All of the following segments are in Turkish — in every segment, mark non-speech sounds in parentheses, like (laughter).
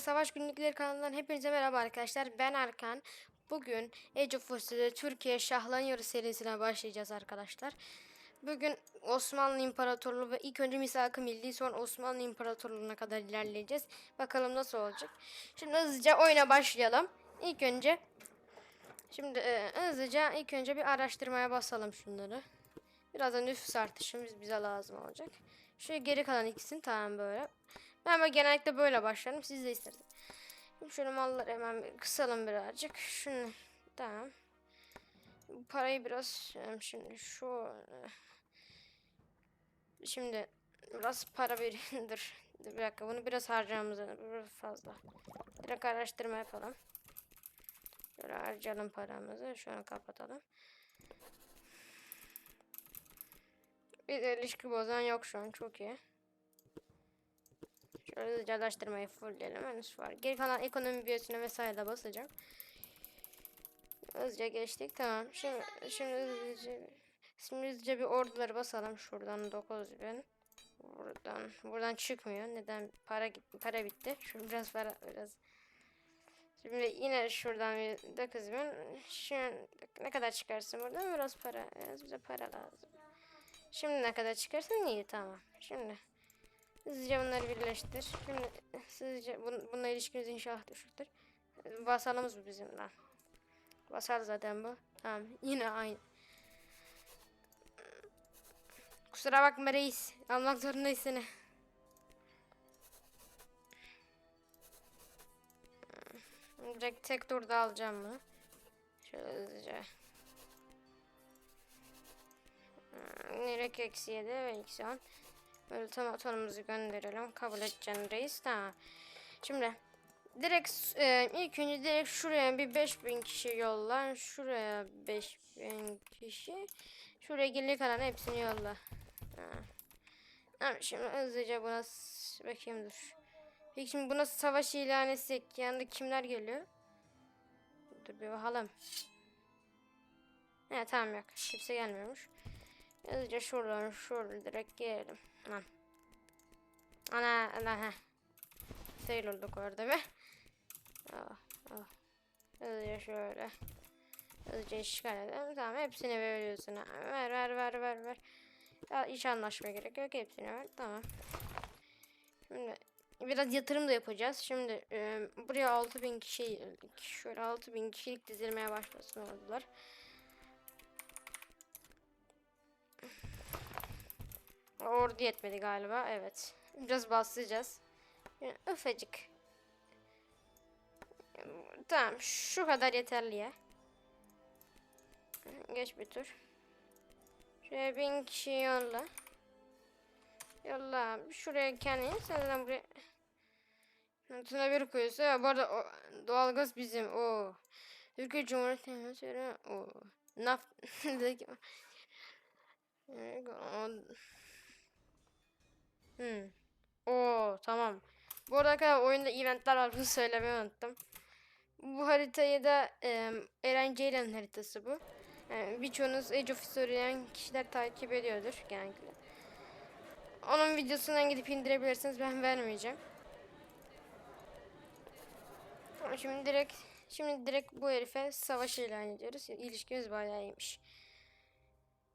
Savaş Günlükleri kanalından hepinize merhaba arkadaşlar. Ben Erkan. Bugün Age of Empires Türkiye Şahlanıyor serisine başlayacağız arkadaşlar. Bugün Osmanlı İmparatorluğu ve ilk önce Misak-ı Milli sonra Osmanlı İmparatorluğu'na kadar ilerleyeceğiz. Bakalım nasıl olacak. Şimdi hızlıca oyuna başlayalım. İlk önce Şimdi e, hızlıca ilk önce bir araştırmaya basalım şunları. Birazdan nüfus artışımız bize lazım olacak. Şöyle geri kalan ikisini tamam böyle. Ben böyle genellikle böyle başlarım. Siz de isterseniz. Şöyle malları hemen bir kısalım birazcık. Şunu tamam. Parayı biraz em, şimdi şu e, şimdi biraz para bir (laughs) dur. Bir dakika bunu biraz harcamamız fazla. Direkt araştırma yapalım. Şöyle harcayalım paramızı. Şunu kapatalım. Bir ilişki bozan yok şu an. Çok iyi. Araştırmayı fullleyelim. Henüz var. Geri kalan ekonomi büyüsüne vesaire de basacağım. Hızlıca geçtik. Tamam. Şimdi, şimdi hızlıca, şimdi hızlıca bir orduları basalım. Şuradan 9000. Buradan buradan çıkmıyor. Neden? Para gitti. Para bitti. Şu biraz para biraz. Şimdi yine şuradan bir 9000. Şu ne kadar çıkarsın buradan? Biraz para. Biraz bize para lazım. Şimdi ne kadar çıkarsın iyi tamam. Şimdi hızlıca bunları birleştir. Şimdi hızlıca bun, bununla ilişkimiz inşallah düşüktür. Vasalımız bu bizim lan. Vasal zaten bu. Tamam yine aynı. Kusura bakma reis. Almak zorundayız seni. Direkt tek turda alacağım bunu. Şöyle hızlıca. Nerek eksi 7 ve eksi 10. Böyle tam atonumuzu gönderelim. Kabul edeceğim reis. Tamam. Şimdi direkt e, ilk önce direkt şuraya bir 5000 kişi yolla. Şuraya 5000 kişi. Şuraya geri kalan hepsini yolla. Tamam şimdi hızlıca buna bakayım dur. Peki şimdi buna savaş ilan etsek yanında kimler geliyor? Dur bir bakalım. He tamam yok. Kimse gelmiyormuş. Hızlıca şuradan şuradan direkt gelelim. Lan. Ana ana ha. Fail olduk orada be. Ah, ah. Hızlıca şöyle. Hızlıca işgal edelim. Tamam hepsini veriyorsun. Ver ver ver ver ver. Ya hiç anlaşmaya gerek yok. Hepsini ver. Tamam. Şimdi biraz yatırım da yapacağız. Şimdi e, buraya 6000 kişi şöyle 6000 kişilik dizilmeye başlasın oldular. Ordu yetmedi galiba. Evet. Biraz basacağız. Yani ufacık. Tamam. Şu kadar yeterli ya. Geç bir tur. Şuraya bin kişi yolla. Yolla. Şuraya kendini. Sen buraya. Altına bir koyuyorsa. Ya, bu arada o, doğalgaz bizim. O. Türkiye Cumhuriyeti söyle. O. Naft. (laughs) Hmm. Oo tamam. Bu arada arkadaşlar oyunda eventler var bunu (laughs) söylemeyi unuttum. Bu haritayı da e, Eren Ceylan haritası bu. Yani birçoğunuz Age of History'den kişiler takip ediyordur genellikle. Onun videosundan gidip indirebilirsiniz ben vermeyeceğim. Ama şimdi direkt şimdi direkt bu herife savaş ilan ediyoruz. İlişkimiz bayağı iyiymiş.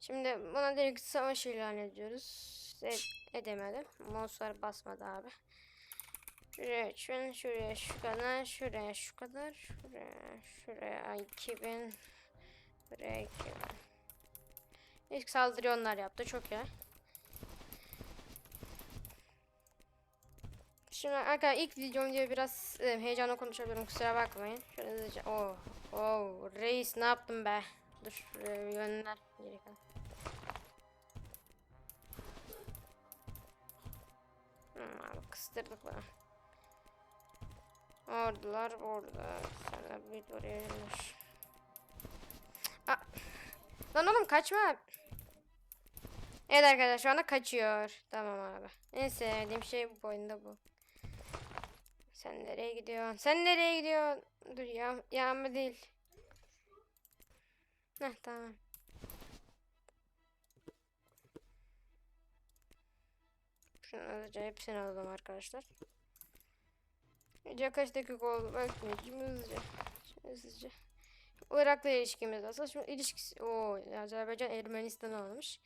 Şimdi buna direkt savaş ilan ediyoruz. E- edemedim. Monster basmadı abi. Şuraya şun, şuraya şu kadar, şuraya şu kadar, şuraya, şuraya 2000, buraya 2000. İlk saldırı onlar yaptı, çok iyi. Şimdi arkadaşlar ilk videom diye biraz e, heyecanla konuşabilirim kusura bakmayın. Şöyle hızlıca, oh, oh, reis ne yaptın be? Dur şuraya gönder. Geri. Hmm, kıstırdık bana. Ordular orada. Sana bir oraya gelmiş. Lan oğlum kaçma. Evet arkadaşlar şu anda kaçıyor. Tamam abi. En sevdiğim şey bu oyunda bu. Sen nereye gidiyorsun? Sen nereye gidiyorsun? Dur ya yağma değil. Heh tamam. Hızlıca hepsini alalım arkadaşlar. Önce kaç dakika oldu? Bakmayayım. Şimdi hızlıca. Hızlıca. Irak'la ilişkimiz nasıl? Şimdi ilişkisi... Oo, Azerbaycan Ermenistan almış.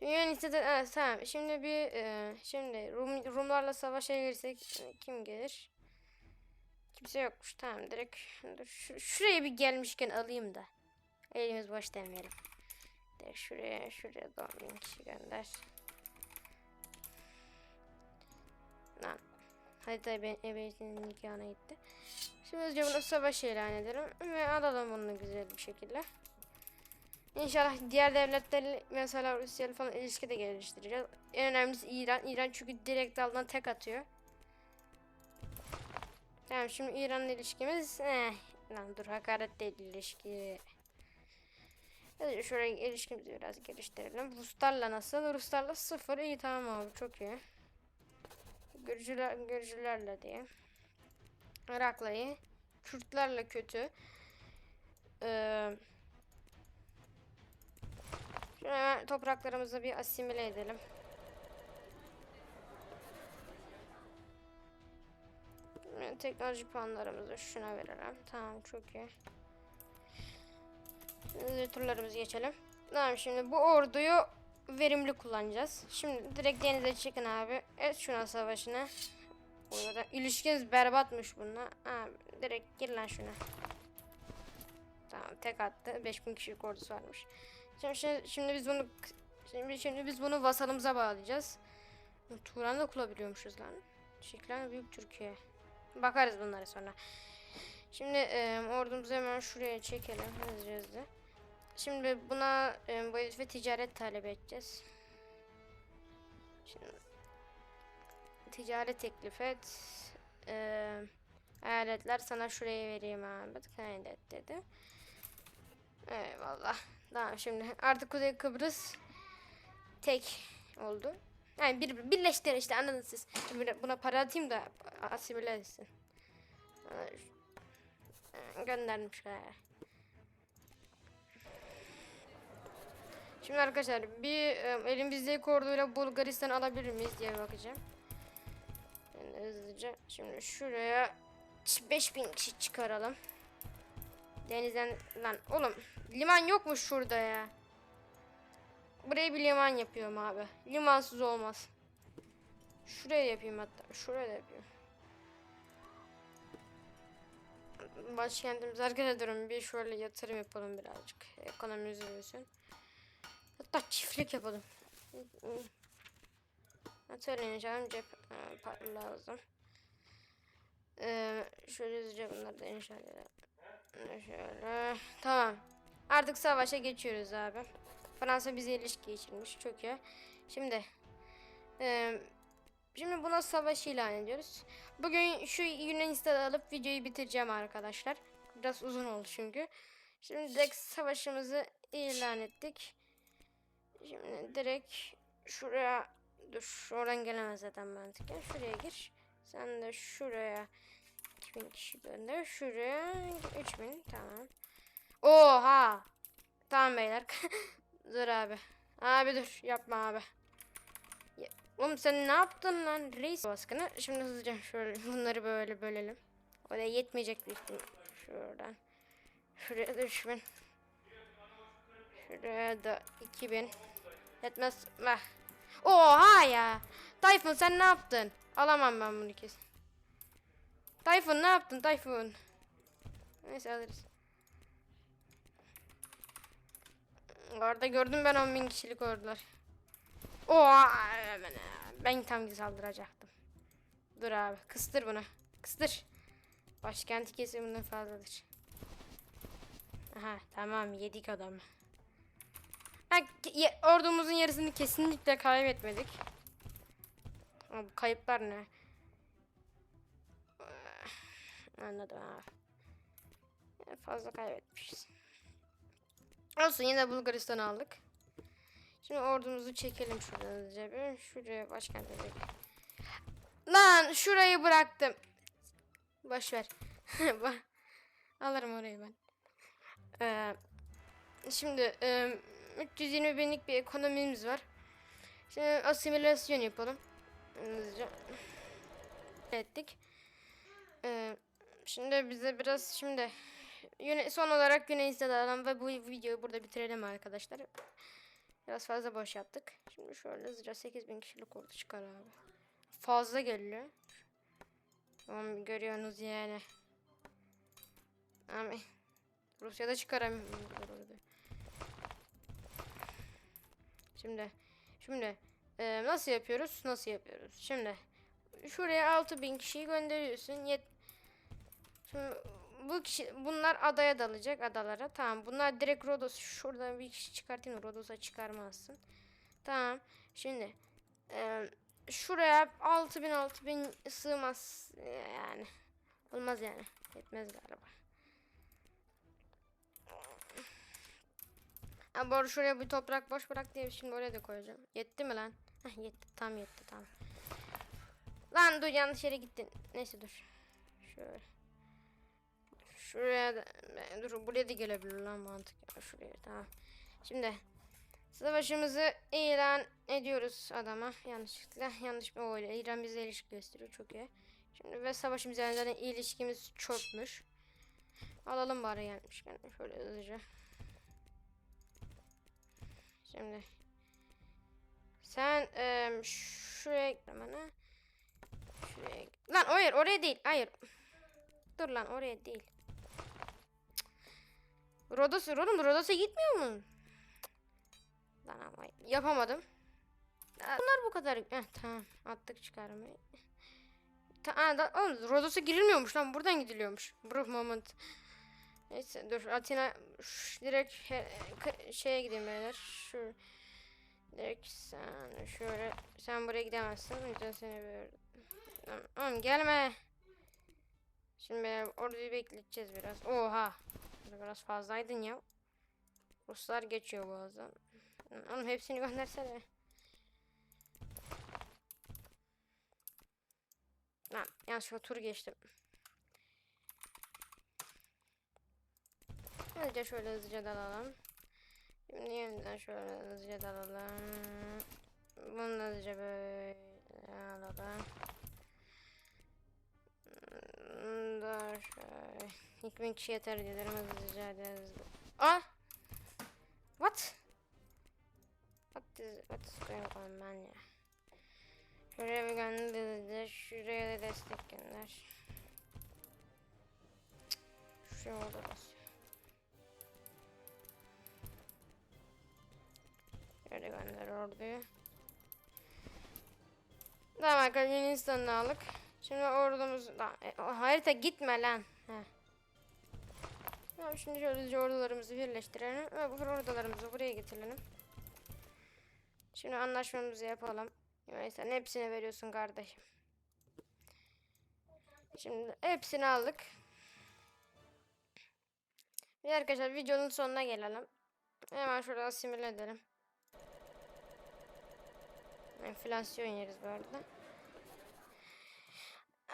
Yunanistan'da... Evet, tamam. Şimdi bir... E, şimdi Rum, Rumlarla savaşa girsek kim gelir? Kimse yokmuş. Tamam direkt... Dur, şu- şuraya bir gelmişken alayım da. Elimiz boş demeyelim. Direkt şuraya, şuraya da 10 bin kişi gönder. Hadi tabi ben ebeyinin nikahına gitti. Şimdi hızlıca bunu savaş ilan edelim ve alalım bunu güzel bir şekilde. İnşallah diğer devletlerle mesela Rusya falan ilişki de geliştireceğiz. En önemlisi İran. İran çünkü direkt daldan tek atıyor. Tamam şimdi İran'la ilişkimiz eh, lan dur hakaret değil ilişki. Hadi şuraya ilişkimizi biraz geliştirelim. Ruslarla nasıl? Ruslarla sıfır. iyi tamam abi çok iyi. Gürcüler, Gürcülerle diye. Irak'la iyi. Kürtlerle kötü. Ee, hemen topraklarımızı bir asimile edelim. Şimdi Teknoloji puanlarımızı şuna verelim. Tamam çok iyi. Şimdi turlarımızı geçelim. Tamam şimdi bu orduyu verimli kullanacağız. Şimdi direkt denize çıkın abi. Et şuna savaşına. Burada ilişkiniz berbatmış bununla. Abi direkt gir lan şuna. Tamam tek attı. 5000 kişilik ordusu varmış. Şimdi, şimdi, şimdi biz bunu şimdi, şimdi biz bunu vasalımıza bağlayacağız. Turan'da kurabiliyormuşuz lan. Şeklen büyük Türkiye. Bakarız bunlara sonra. Şimdi e, ordumuzu hemen şuraya çekelim hızlı hızlı. Şimdi buna e, bu herife ticaret talep edeceğiz. Şimdi ticaret teklif et. E, eyaletler sana şuraya vereyim abi. Kaydet dedi. Eyvallah. Tamam şimdi artık Kuzey Kıbrıs tek oldu. Yani bir, birleştir işte anladınız siz. Buna- para atayım da asimile etsin. Aa, Göndermiş galiba. Şimdi arkadaşlar bir e, elimizdeki orduyla Bulgaristan alabilir miyiz diye bakacağım. Yani hızlıca şimdi şuraya 5000 kişi çıkaralım. Denizden lan oğlum liman yokmuş şurada ya. Buraya bir liman yapıyorum abi. Limansız olmaz. Şuraya yapayım hatta. Şuraya da yapayım. Başkentimiz arkadaşlar bir şöyle yatırım yapalım birazcık. Ekonomimiz büyüsün. Hatta çiftlik yapalım. Hatırlayacağım cep e, para lazım. Ee, şöyle hızlıca bunları da inşallah. Şöyle. Tamam. Artık savaşa geçiyoruz abi. Fransa bize ilişki geçirmiş. Çok iyi. Şimdi e, şimdi buna savaş ilan ediyoruz. Bugün şu Yunanistan'ı alıp videoyu bitireceğim arkadaşlar. Biraz uzun oldu çünkü. Şimdi direkt savaşımızı ilan ettik. Şimdi direkt şuraya dur oradan gelemez zaten mantıken. Şuraya gir. Sen de şuraya 2000 kişi gönder. Şuraya 3000 tamam. Oha! Tamam beyler. (laughs) dur abi. Abi dur yapma abi. Ya, oğlum sen ne yaptın lan reis baskını? Şimdi hızlıca şöyle (laughs) bunları böyle bölelim. Oraya yetmeyecek bir ihtimal. Şuradan. Şuraya da 3000. Şuraya da 2000. Yetmez. Bak. Oha ya. Tayfun sen ne yaptın? Alamam ben bunu kesin. Tayfun ne yaptın Tayfun? Neyse alırız. Orada gördüm ben 10 bin kişilik ordular. Oha ben, tam saldıracaktım. Dur abi kıstır bunu. Kıstır. Başkenti kesin bundan fazladır. Aha tamam yedik adamı. Ye- ordumuzun yarısını kesinlikle kaybetmedik. Ama bu kayıplar ne? Anladım abi. Fazla kaybetmişiz. Olsun yine Bulgaristan'ı aldık. Şimdi ordumuzu çekelim şuradan hızlıca bir. Şuraya çek. Lan şurayı bıraktım. Boş ver. (laughs) Alırım orayı ben. Ee, şimdi e, 320 binlik bir ekonomimiz var. Şimdi asimilasyon yapalım. Ettik. Ee, şimdi bize biraz şimdi son olarak Yunanistan alalım ve bu videoyu burada bitirelim arkadaşlar. Biraz fazla boş yaptık. Şimdi şöyle hızlıca 8000 kişilik ordu çıkar abi. Fazla geliyor. Tamam görüyorsunuz yani. Ama Rusya'da çıkaramıyorum. Şimdi şimdi e, nasıl yapıyoruz? Nasıl yapıyoruz? Şimdi şuraya 6000 kişiyi gönderiyorsun. Yet Şimdi bu kişi bunlar adaya dalacak adalara. Tamam. Bunlar direkt Rodos şuradan bir kişi çıkartayım. Rodos'a çıkarmazsın. Tamam. Şimdi e, şuraya 6000 6000 sığmaz yani. Olmaz yani. Yetmez galiba. Ha, bu arada şuraya bir toprak boş bırak diye şimdi oraya da koyacağım. Yetti mi lan? Heh, yetti. Tam yetti tamam. Lan dur yanlış yere gittin. Neyse dur. Şöyle. Şuraya da dur buraya da gelebilir lan mantık. ya, Şuraya tamam. Şimdi savaşımızı ilan ediyoruz adama. Yanlışlıkla yanlış bir oyla. İran bize ilişki gösteriyor çok iyi. Şimdi ve savaşımız zaten ilişkimiz çökmüş. Alalım bari gelmişken şöyle hızlıca. Şimdi sen eee şuraya bana. Şuraya. Lan hayır oraya değil. Hayır. Dur lan oraya değil. Rodos, oğlum Rodos'a gitmiyor mu? Lan ama yapamadım. Ha, Bunlar bu kadar. Heh, tamam attık çıkarmayı. Ta Aa, da, oğlum Rodos'a girilmiyormuş lan buradan gidiliyormuş. Bro moment. Neyse dur Atina şş, direkt he- şeye gideyim beyler. Şu direkt sen şöyle sen buraya gidemezsin. O yüzden seni böyle Oğlum gelme. Şimdi beyler, orduyu bekleteceğiz biraz. Oha. Biraz fazlaydın ya. Ruslar geçiyor bazen. Oğlum hepsini göndersene. Lan yanlışlıkla tur geçtim. Hızlıca şöyle hızlıca dalalım. Şimdi yeniden şöyle hızlıca dalalım. Bunu da hızlıca böyle alalım. Da şöyle. 2000 kişi yeter diyelim hızlıca hızlı. Ah! What? What is, what is going on man ya? Şuraya bir gönder, şuraya da destek gönder. Şuraya orada basıyor. Şöyle gönder orduyu. Tamam arkadaşlar Yunanistan'ı aldık. Şimdi ordumuz... E, harita gitme lan. Heh. Tamam şimdi şöyle ordularımızı birleştirelim. Ve bu ordularımızı buraya getirelim. Şimdi anlaşmamızı yapalım. Yunanistan hepsini veriyorsun kardeşim. Şimdi hepsini aldık. Ve arkadaşlar videonun sonuna gelelim. Hemen şurada simüle edelim. Enflasyon yeriz bu arada.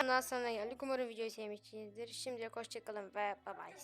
Ondan sonra geldik. Umarım videoyu sevmişsinizdir. Şimdilik hoşçakalın ve bye bye.